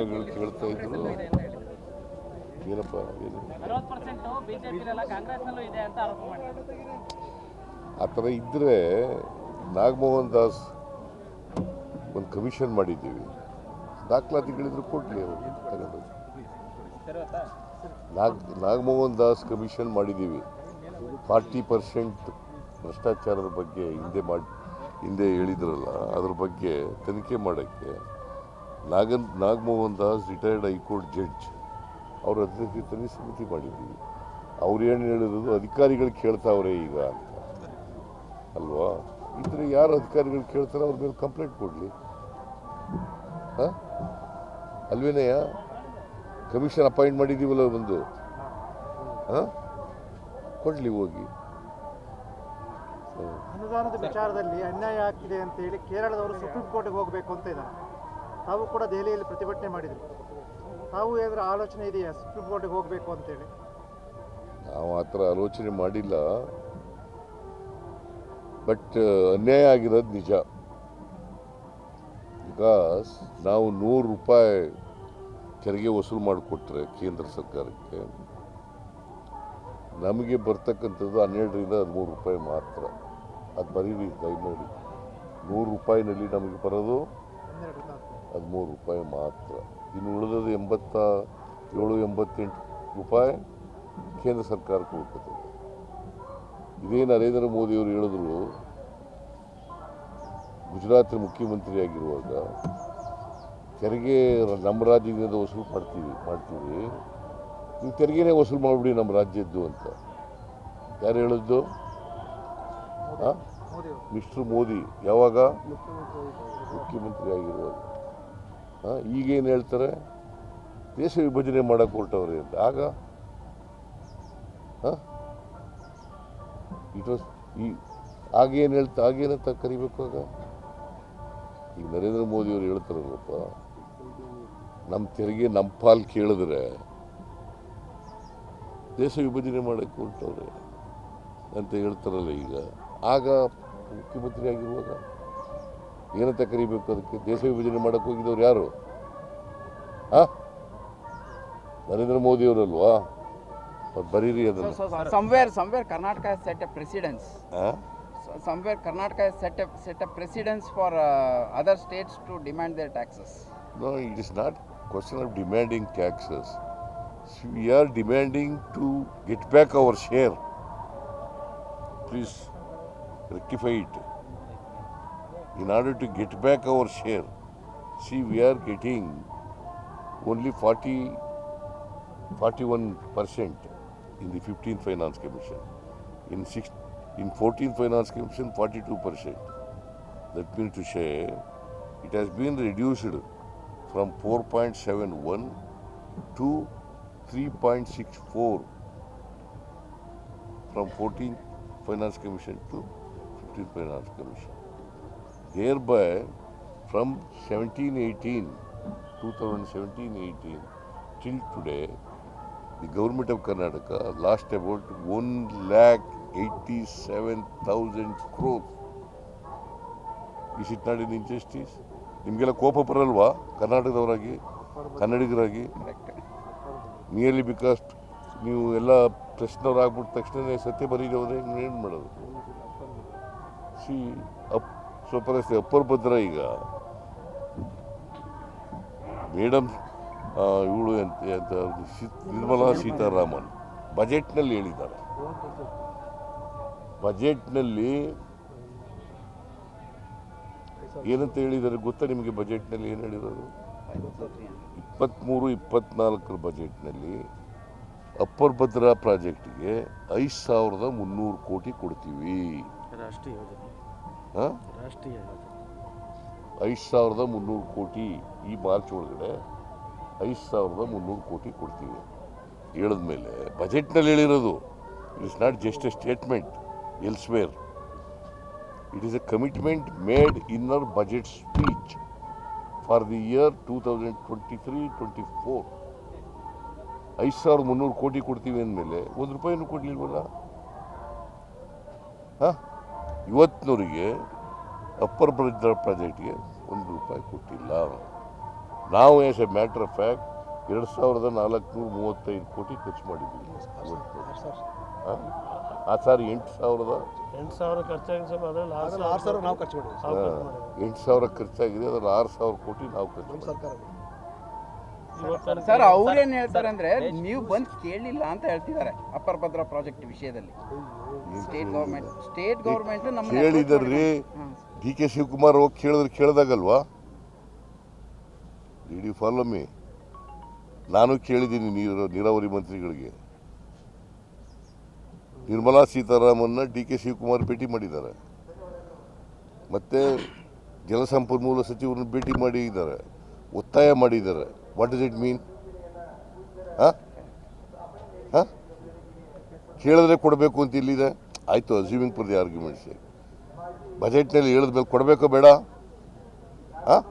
ಅಧಿಕಾರಿಗಳು ಕೇಳ್ತಾ ಇದ್ರು? ಏನಪ್ಪ ಆ ಥರ ಇದ್ದರೆ ನಾಗಮೋಹನ್ ದಾಸ್ ಒಂದು ಕಮಿಷನ್ ಮಾಡಿದ್ದೀವಿ. ದಾಖಲಾತಿಗಳಿದ್ರು ಕೊಡಲಿ ಅವರು ತಗೊಂಡು ನಾಗ್ ನಾಗಮೋಹನ್ ದಾಸ್ ಕಮಿಷನ್ ಮಾಡಿದ್ದೀವಿ. ಫಾರ್ಟಿ ಪರ್ಸೆಂಟ್ ಭ್ರಷ್ಟಾಚಾರದ ಬಗ್ಗೆ ಹಿಂದೆ ಮಾಡಿ ಹಿಂದೆ ಹೇಳಿದ್ರಲ್ಲ ಅದ್ರ ಬಗ್ಗೆ ತನಿಖೆ ಮಾಡೋಕ್ಕೆ. Nagan Nagamohan Das retired high court judge ಅವ್ರ ಅಧ್ಯಕ್ಷತೆಯಲ್ಲಿ ಸಮಿತಿ ಮಾಡಿದ್ದೀವಿ. ಅವ್ರು ಏನು ಹೇಳಿರೋದು, ಅಧಿಕಾರಿಗಳು ಕೇಳ್ತಾವ್ರೆ ಈಗ ಅಂತ. ಅಲ್ವಾ? ಇದ್ರೆ ಯಾರು ಅಧಿಕಾರಿಗಳು ಕೇಳ್ತಾರೆ ಅವ್ರ ಮೇಲೆ ಕಂಪ್ಲೇಂಟ್ ಕೊಡಲಿ. ಹಾಂ? ಅಲ್ವೇನಯ್ಯ? ಕಮಿಷನ್ ಅಪಾಯಿಂಟ್ ಮಾಡಿದ್ದೀವಲ್ಲ ಒಂದು ಹಾಂ? ಕೊಡಲಿ ಹೋಗಿ. ಅನುದಾನದ ವಿಚಾರದಲ್ಲಿ ಅನ್ಯಾಯ ಆಗ್ತಿದೆ ಅಂತ ಹೇಳಿ ಕೇರಳದವರು ಸುಪ್ರೀಂ ಕೋರ್ಟ್ಗೆ ಹೋಗಬೇಕು ಅಂತ ಇದ್ದಾರೆ. ತಾವು ಕೂಡ ದೆಹಲಿಯಲ್ಲಿ ಪ್ರತಿಭಟನೆ ಮಾಡಿದರು. ತಾವು ಏನಾದರೂ ಆಲೋಚನೆ ಇದೆಯಾ? ಸುಪ್ರೀಂ ಕೋರ್ಟಿಗೆ ಹೋಗಬೇಕು ಅಂತೇಳಿ. ನಾವು ಆ ಥರ ಆಲೋಚನೆ ಮಾಡಿಲ್ಲ. ಬಟ್ ಅನ್ಯಾಯ ಆಗಿರೋದು ನಿಜ. ಬಿಕಾಸ್ ನಾವು ನೂರು ರೂಪಾಯಿ ತೆರಿಗೆ ವಸೂಲು ಮಾಡಿಕೊಟ್ರೆ ಕೇಂದ್ರ ಸರ್ಕಾರಕ್ಕೆ ನಮಗೆ ಬರ್ತಕ್ಕಂಥದ್ದು ಹನ್ನೆರಡರಿಂದ ಹದಿಮೂರು ರೂಪಾಯಿ ಮಾತ್ರ. ಅದು ಬರೀರಿ ದಯಮಾಡಿ ನೂರು ರೂಪಾಯಿನಲ್ಲಿ ನಮಗೆ ಬರೋದು ಹದಿಮೂರು ರೂಪಾಯಿ ಮಾತ್ರ. ಇನ್ನು ಉಳಿದದ್ದು ಎಂಬತ್ತ ಏಳು ಎಂಬತ್ತೆಂಟು ರೂಪಾಯಿ ಕೇಂದ್ರ ಸರ್ಕಾರಕ್ಕೆ ಹೋಗ್ತದೆ ಇದೇ ನರೇಂದ್ರ ಮೋದಿಯವರು ಹೇಳಿದ್ರು ಗುಜರಾತ್ ಮುಖ್ಯಮಂತ್ರಿ ಆಗಿರುವಾಗ ತೆರಿಗೆ ನಮ್ಮ ರಾಜ್ಯದಿಂದ ವಸೂಲು ಮಾಡ್ತೀವಿ ಮಾಡ್ತೀವಿ. ನೀವು ತೆರಿಗೆನೇ ವಸೂಲು ಮಾಡಿಬಿಡಿ ನಮ್ಮ ರಾಜ್ಯದ್ದು ಅಂತ. ಯಾರು ಹೇಳಿದ್ದು? ಹಾಂ ಮಿಸ್ಟರ್ ಮೋದಿ. ಯಾವಾಗ? ಮುಖ್ಯಮಂತ್ರಿ ಆಗಿರುವಾಗ ಈಗೇನು ಹೇಳ್ತಾರೆ? ದೇಶ ವಿಭಜನೆ ಮಾಡೋಕ್ಕೆ ಹೊರಟವ್ರೆ ಅಂತ. ಆಗ ಇಟ್ ವಾಸ್ ಈ ಆಗೇನು ಹೇಳ್ತಾ ಆಗೇನಂತ ಕರಿಬೇಕು ಆಗ? ಈಗ ನರೇಂದ್ರ ಮೋದಿಯವರು ಹೇಳ್ತಾರಲ್ಲಪ್ಪ ನಮ್ಮ ತೆರಿಗೆ ನಮ್ಮ ಪಾಲ್ ಕೇಳಿದ್ರೆ ದೇಶ ವಿಭಜನೆ ಮಾಡೋಕ್ಕೆ ಹೊರಟವ್ರೆ ಅಂತ ಹೇಳ್ತಾರಲ್ಲ ಈಗ. ಆಗ ಮುಖ್ಯಮಂತ್ರಿ ಆಗಿರುವಾಗ? ಏನಂತ ಕರಿಬೇಕು ಅದಕ್ಕೆ ದೇಶ ವಿಭಜನೆ ಮಾಡಕ್ಕೆ ಹೋಗಿದ್ದವ್ರು ಯಾರು ಹಾಂ ನರೇಂದ್ರ ಮೋದಿ ಅವರಲ್ವಾ ಅವ್ರು ಬರೀರಿ ಅದನ್ನು So, so somewhere, somewhere Karnataka has set a precedence. So, somewhere Karnataka has set a set a precedence for uh, other states to demand their taxes. No, it is not question of demanding taxes. We are demanding to get back our share. Please rectify it. In order to get back our share, see, we are getting only 40, 41 percent in the 15th Finance Commission. In six, in 14th Finance Commission, 42 percent. That means to say, it has been reduced from 4.71 to 3.64 from 14th Finance Commission to 15th Finance Commission. Thereby, from 1718, 2017-18 till today, the government of Karnataka lost about 1 lakh 87,000 crores. Is it not an injustice? ನಿಮಗೆಲ್ಲ ಕೋಪ ಬರಲ್ವಾ ಕರ್ನಾಟಕದವರಾಗಿ ಕನ್ನಡಿಗರಾಗಿ nearly because ನೀವು ಎಲ್ಲ ಪ್ರಶ್ನವ್ರು ಆಗ್ಬಿಟ್ಟ ತಕ್ಷಣ ಸತ್ಯ ಬರೀದವ್ರೆ ಏನು ಮಾಡೋದು ಸಿ ಅಪ್ ಸ್ವಪರಿಸ್ಥಿತಿ ಅಪ್ಪರ್ ಭದ್ರ ಈಗ. ಮೇಡಮ್ ಇವಳು ಸಿ- ನಿರ್ಮಲಾ ಸೀತಾರಾಮನ್ ಬಜೆಟ್ನಲ್ಲಿ ಹೇಳಿದ್ದಾರೆ. ಬಜೆಟ್ನಲ್ಲಿ ಏನಂತ ಹೇಳಿದ್ದಾರೆ ಗೊತ್ತಾ ನಿಮಗೆ ಬಜೆಟ್ನಲ್ಲಿ ಏನು ಹೇಳಿರೋದು? ಇಪ್ಪತ್ತ್ಮೂರು ಇಪ್ಪತ್ನಾಲ್ಕರ ಬಜೆಟ್ನಲ್ಲಿ ಅಪ್ಪರ್ ಭದ್ರಾ ಪ್ರಾಜೆಕ್ಟ್ಗೆ ಐದು ಸಾವಿರದ ಮುನ್ನೂರು ಕೋಟಿ ಕೊಡ್ತೀವಿ. ರಾಷ್ಟ್ರೀಯ ಯೋಜನೆ. ಐದು ಸಾವಿರದ ಮುನ್ನೂರು ಕೋಟಿ ಈ ಮಾರ್ಚ್ ಒಳಗಡೆ ಐದು ಸಾವಿರದ ಮುನ್ನೂರು ಕೋಟಿ ಕೊಡ್ತೀವಿ. ಹೇಳಿದ್ಮೇಲೆ ಬಜೆಟ್ನಲ್ಲಿ ಹೇಳಿರೋದು it's not just a statement elsewhere it is a commitment made in our budget speech for the year two thousand twenty three twenty four ಐದು ಸಾವಿರದ ಮುನ್ನೂರು ಕೋಟಿ ಕೊಡ್ತೀವಿ ಅಂದಮೇಲೆ ಒಂದು ರೂಪಾಯಿನೂ ಕೊಡಲಿಲ್ವಲ್ಲ? ಹಾಂ? ಇವತ್ತಿನವರಿಗೆ ಅಪ್ಪರ್ ಬ್ರಿಡ್ಜ್ ಪ್ರಾಜೆಕ್ಟ್ಗೆ ಒಂದು ರೂಪಾಯಿ ಕೊಟ್ಟಿಲ್ಲ. ನಾವು as a matter of fact ಎರಡು ಸಾವಿರದ ನಾಲ್ಕುನೂರ ಮೂವತ್ತೈದು ಕೋಟಿ ಖರ್ಚು ಮಾಡಿದ್ದೀವಿ ಆ ಸಾರಿ ಎಂಟು ಸಾವಿರದ? ಎಂಟು ಸಾವಿರ ಖರ್ಚಾಗಿದೆ ಆರು ಸಾವಿರ ನಾವು ಖರ್ಚು ಮಾಡಿದ್ವಿ ನಾವು ಎಂಟು ಸಾವಿರ ಖರ್ಚಾಗಿದೆ ಅದರಲ್ಲಿ ಆರು ಸಾವಿರ ಕೋಟಿ ನಾವು ಖರ್ಚು ಮಾಡಿದ್ದೀವಿ. ಸರ್ಕಾರ ಸರ್ ಅವ್ರೇನ್ ಹೇಳ್ತಾರೆ ಅಂದ್ರೆ ನೀವು ಬಂದು ಕೇಳಲಿಲ್ಲ ಅಂತ ಹೇಳ್ತಿದ್ದಾರೆ ಅಪ್ಪರ್ ಭದ್ರಾ ಪ್ರಾಜೆಕ್ಟ್ ವಿಷಯದಲ್ಲಿ. ಸ್ಟೇಟ್ ಗೌರ್ಮೆಂಟ್ ಸ್ಟೇಟ್ ಗೌರ್ಮೆಂಟ್ ನಮ್ಮ ಕೇಳಿದರ್ರಿ ಡಿ ಕೆ ಶಿವಕುಮಾರ್ ಹೋಗಿ ಕೇಳಿದ್ರೆ ಕೇಳ್ದಾಗಲ್ವಾ? ಡಿ ಡಿ ಫಾಲೋ ಮೀ ನಾನು ಕೇಳಿದ್ದೀನಿ ನೀರು ನೀರಾವರಿ ಮಂತ್ರಿಗಳಿಗೆ. ನಿರ್ಮಲಾ ಸೀತಾರಾಮನ್ನ ಡಿ ಕೆ ಶಿವಕುಮಾರ್ ಭೇಟಿ ಮಾಡಿದ್ದಾರೆ. ಮತ್ತೆ ಜಲಸಂಪನ್ಮೂಲ ಸಚಿವರನ್ನು ಭೇಟಿ ಮಾಡಿದ್ದಾರೆ. ಒತ್ತಾಯ ಮಾಡಿದ್ದಾರೆ. ವಾಟ್ ಡಸ್ ಇಟ್ ಮೀನ್ ಹಾಂ ಹಾಂ ಕೇಳಿದ್ರೆ ಕೊಡಬೇಕು ಅಂತ ಇಲ್ಲಿದೆ. ಆಯಿತು ಅಸ್ಯೂಮಿಂಗ್ ಫಾರ್ ದಿ ಆರ್ಗ್ಯುಮೆಂಟ್ಸ್ ಬಜೆಟ್ನಲ್ಲಿ ಹೇಳಿದ್ಮೇಲೆ ಕೊಡಬೇಕೋ ಬೇಡ? ಹಾಂ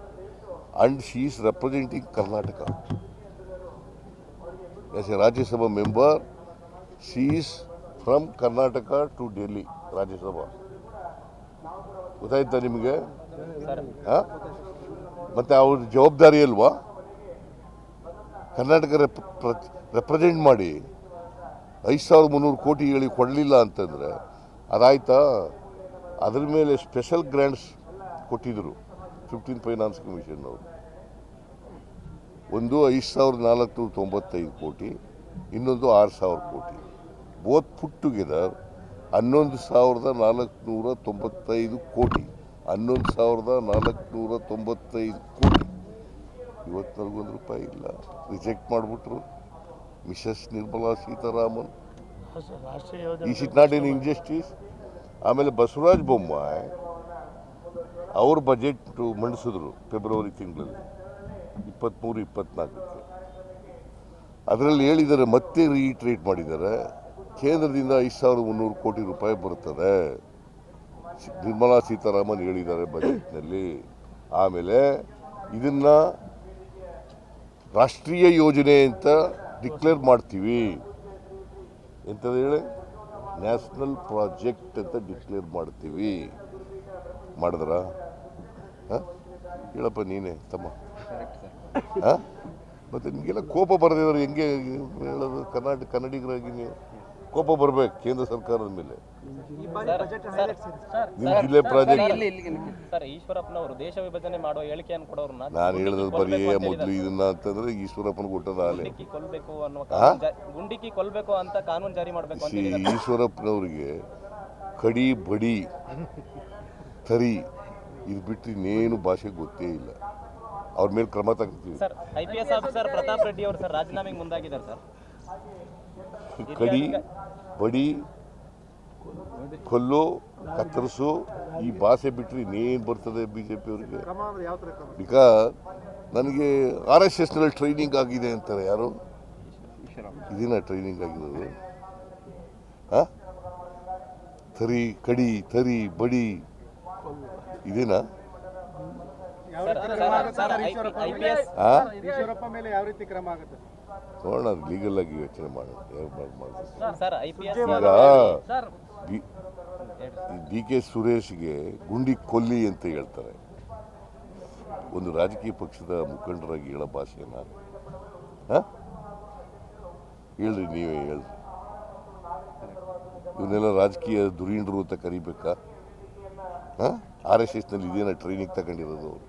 and she is representing Karnataka as a Rajya Sabha member she is from Karnataka to Delhi Rajya Sabha ಗೊತ್ತಾಯ್ತಾ ನಿಮಗೆ? ಹಾಂ ಮತ್ತು ಅವ್ರ ಜವಾಬ್ದಾರಿ ಅಲ್ವಾ? ಕರ್ನಾಟಕ ರೆಪ್ ರೆಪ್ರೆಸೆಂಟ್ ಮಾಡಿ. ಐದು ಸಾವಿರದ ಮುನ್ನೂರು ಕೋಟಿ ಹೇಳಿ ಕೊಡಲಿಲ್ಲ ಅಂತಂದರೆ ಅದಾಯ್ತಾ? ಅದ್ರ ಮೇಲೆ ಸ್ಪೆಷಲ್ ಗ್ರ್ಯಾಂಟ್ಸ್ ಕೊಟ್ಟಿದ್ದರು ಫಿಫ್ಟೀನ್ ಫೈನಾನ್ಸ್ ಕಮಿಷನ್ ಅವರು. ಒಂದು ಐದು ಸಾವಿರದ ನಾಲ್ಕುನೂರ ತೊಂಬತ್ತೈದು ಕೋಟಿ, ಇನ್ನೊಂದು ಆರು ಸಾವಿರ ಕೋಟಿ. ಬೋತ್ ಪುಟ್ ಟುಗೆದರ್ ಹನ್ನೊಂದು ಸಾವಿರದ ನಾಲ್ಕುನೂರ ತೊಂಬತ್ತೈದು ಕೋಟಿ. ಹನ್ನೊಂದು ಸಾವಿರದ ನಾಲ್ಕುನೂರ ತೊಂಬತ್ತೈದು ಕೋಟಿ. ಇವತ್ತಿನವರೆಗೊಂದು ರೂಪಾಯಿ ಇಲ್ಲ. ರಿಜೆಕ್ಟ್ ಮಾಡಿಬಿಟ್ರು. Mrs Nirmala Sitharaman. Is it not in injustice ಆಮೇಲೆ ಬಸವರಾಜ ಬೊಮ್ಮಾಯಿ ಅವ್ರ ಬಜೆಟ್ ಮಂಡಿಸಿದ್ರು ಫೆಬ್ರವರಿ ತಿಂಗಳಲ್ಲಿ. ಇಪ್ಪತ್ತ್ಮೂರು ಇಪ್ಪತ್ನಾಲ್ಕಕ್ಕೆ. ಅದರಲ್ಲಿ ಹೇಳಿದ್ದಾರೆ, ಮತ್ತೆ ರೀಟ್ರೇಟ್ ಮಾಡಿದ್ದಾರೆ, ಕೇಂದ್ರದಿಂದ ಐದು ಸಾವಿರದ ಮುನ್ನೂರು ಕೋಟಿ ರೂಪಾಯಿ ಬರುತ್ತದೆ. ನಿರ್ಮಲಾ ಸೀತಾರಾಮನ್ ಹೇಳಿದ್ದಾರೆ ಬಜೆಟ್ನಲ್ಲಿ ಆಮೇಲೆ ಇದನ್ನ ರಾಷ್ಟ್ರೀಯ ಯೋಜನೆ ಅಂತ ಡಿಕ್ಲೇರ್ ಮಾಡ್ತೀವಿ. ಎಂಥದ್ದು ಹೇಳಿ? ನ್ಯಾಷನಲ್ ಪ್ರಾಜೆಕ್ಟ್ ಅಂತ ಡಿಕ್ಲೇರ್ ಮಾಡ್ತೀವಿ. ಮಾಡಿದ್ರ? ಹೇಳಪ್ಪ ನೀನೇ, ತಮ್ಮ. ಮತ್ತು ನಿಮಗೆಲ್ಲ ಕೋಪ ಬರದಿದ್ರೆ, ಹೆಂಗೆ ಹೇಳೋದು? ಕರ್ನಾಟಕ, ಕನ್ನಡಿಗರಾಗಿ ನೀವು? ಕೋಪ ಬರಬೇಕು ಕೇಂದ್ರ ಸರ್ಕಾರದ ಮೇಲೆ. ಈ ಬಾರಿ ಬಜೆಟ್ ಹೈಲೈಟ್ಸ್ ಇದೆ. ಸರ್ ನಿಮ್ಮ ಜಿಲ್ಲೆ ಪ್ರಾಜೆಕ್ಟ್. ಸರ್ ಈಶ್ವರಪ್ಪನವರು ದೇಶ ವಿಭಜನೆ ಮಾಡೋ ಹೇಳಿಕೆಯನ್ನು ಕೊಡೋರ್ನ ನಾನು ಹೇಳಿದ ಬರೀ ಮೊದಲು ಇದನ್ನ ಅಂತಂದ್ರೆ ಈಶ್ವರಪ್ಪನ ಕೊಟ್ಟದ ಆಲೆ ಗುಂಡಿಕ್ಕಿ ಕೊಲ್ಬೇಕು? ಕಾನೂನು ಗುಂಡಿಕ್ಕಿ ಕೊಲ್ಬೇಕು ಅಂತ ಕಾನೂನು ಜಾರಿ ಮಾಡಬೇಕು ಅಂತ. ಈಶ್ವರಪ್ಪನವ್ರಿಗೆ ಕಡಿ ಬಡಿ ತರಿ ಇದು ಬಿಟ್ಟು ಇನ್ನೇನು ಭಾಷೆ ಗೊತ್ತೇ ಇಲ್ಲ. ಅವ್ರ ಮೇಲೆ ಕ್ರಮ ತಗೋತೀವಿ sir I P S officer Pratap Reddy ಅವರು ಸರ್ ರಾಜೀನಾಮೆಗೆ ಮುಂದಾಗಿದ್ದಾರೆ ಸರ್. ಕಡಿ ಬಡಿ ಕೊಲ್ಲು ಕತ್ತರಿಸು ಈ ಭಾಷೆ ಬಿಟ್ಟರೆ ಇನ್ನೇನು ಬರ್ತದೆ ಬಿ ಜೆ ಪಿಯವರಿಗೆ ಬಿಕಾಸ್ ನನಗೆ ಆರ್ ಎಸ್ ಎಸ್ನಲ್ಲಿ ಟ್ರೈನಿಂಗ್ ಆಗಿದೆ ಅಂತಾರೆ ಯಾರು ಇದನ್ನ ಟ್ರೈನಿಂಗ್ ಆಗಿರೋದು ಹಾಂ ತರಿ ಕಡಿ ತರಿ ಬಡಿ ಇದೇನಾ ಯಾವ ರೀತಿ ಕ್ರಮ ಆಗುತ್ತೆ ನೋಡೋಣ ಲೀಗಲ್ ಆಗಿ ಯೋಚನೆ ಮಾಡೋಣ ಈಗ ಡಿ ಕೆ ಸುರೇಶ್ಗೆ ಗುಂಡಿ ಕೊಲ್ಲಿ ಅಂತ ಹೇಳ್ತಾರೆ. ಒಂದು ರಾಜಕೀಯ ಪಕ್ಷದ ಮುಖಂಡರಾಗಿ ಹೇಳೋ ಭಾಷೆನ ಹಾಂ? ಹೇಳ್ರಿ ನೀವೇ ಹೇಳ್ರಿ. ಇವನ್ನೆಲ್ಲ ರಾಜಕೀಯ ಧುರೀಣರು ಅಂತ ಕರಿಬೇಕಾ? ಹಾಂ? ಆರ್ ಎಸ್ ಎಸ್ನಲ್ಲಿ ಇದೇನ ಟ್ರೈನಿಂಗ್ ತಗೊಂಡಿರೋದು ಅವ್ರು?